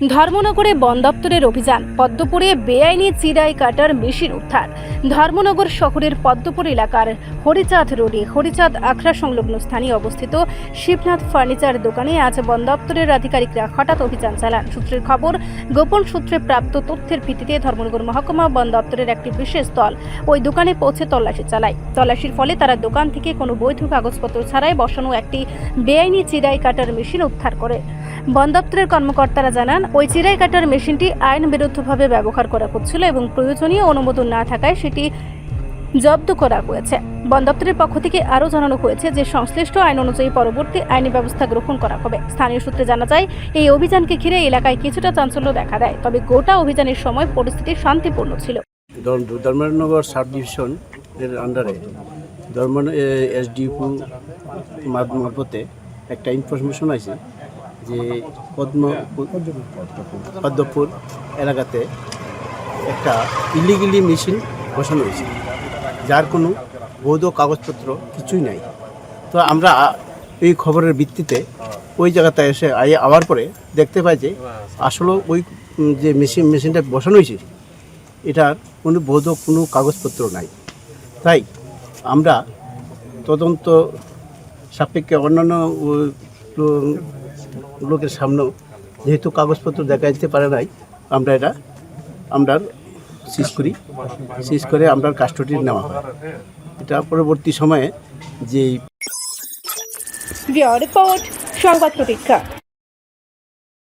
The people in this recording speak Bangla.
ধর্মনগরে বন দপ্তরের অভিযান, পদ্মপুরে বেআইনি চিরাই কাটার মেশিন উদ্ধার। ধর্মনগর শহরের পদ্মপুর এলাকার হরিচাঁদ রোডে হরিচাঁদ আখড়া সংলগ্ন স্থানে অবস্থিত শিবনাথ ফার্নিচার দোকানে আজ বন দপ্তরের আধিকারিকরা হঠাৎ অভিযান চালান। সূত্রের খবর, গোপন সূত্রে প্রাপ্ত তথ্যের ভিত্তিতে ধর্মনগর মহকুমা বন দপ্তরের একটি বিশেষ দল ওই দোকানে পৌঁছে তল্লাশি চালায়। তল্লাশির ফলে তারা দোকান থেকে কোনো বৈধ কাগজপত্র ছাড়াই বসানো একটি বেআইনি চিরাই কাটার মেশিন উদ্ধার করে। বন দপ্তরের কর্মকর্তারা জানান, ওই চিরাই কাটার মেশিনটি আইন বিরুদ্ধভাবে ব্যবহার করা হচ্ছিল এবং প্রয়োজনীয় অনুমোদন না থাকায় সেটি জব্দ করা হয়েছে। বন দপ্তরের পক্ষ থেকে আরও জানানো হয়েছে যে, সংশ্লিষ্ট আইন অনুযায়ী পরবর্তী আইনি ব্যবস্থা গ্রহণ করা হবে। স্থানীয় সূত্রে জানা যায়, এই অভিযানকে ঘিরে এলাকায় কিছুটা চাঞ্চল্য দেখা দেয়, তবে গোটা অভিযানের সময় পরিস্থিতি শান্তিপূর্ণ ছিল। ধর্ম- ধর্মনগর সাব ডিভিশন এর আন্ডারে ধর্ম এসডিপু মারফতে একটা ইনফরমেশন আছে যে পদ্ম পদ্মপুর এলাকাতে একটা ইলিগেলি মেশিন বসানো হয়েছে, যার কোনো বৈধ কাগজপত্র কিছুই নাই। তো আমরা এই খবরের ভিত্তিতে ওই জায়গাতে এসে আওয়ার পরে দেখতে পাই যে আসলে ওই যে মেশিন মেশিনটা বসানো হয়েছে, এটার কোনো বৈধ কোনো কাগজপত্র নাই। তাই আমরা তদন্ত সাপেক্ষে অন্যান্য লোকের সামনেও যেহেতু কাগজপত্র দেখা যেতে পারে নাই, আমরা এটা, আমরা সিজ করি। সিজ করে আমরা কাস্টডি নেওয়া হয়। এটা পরবর্তী সময়ে যে রিপোর্ট, সংবাদ প্রতীক্ষা।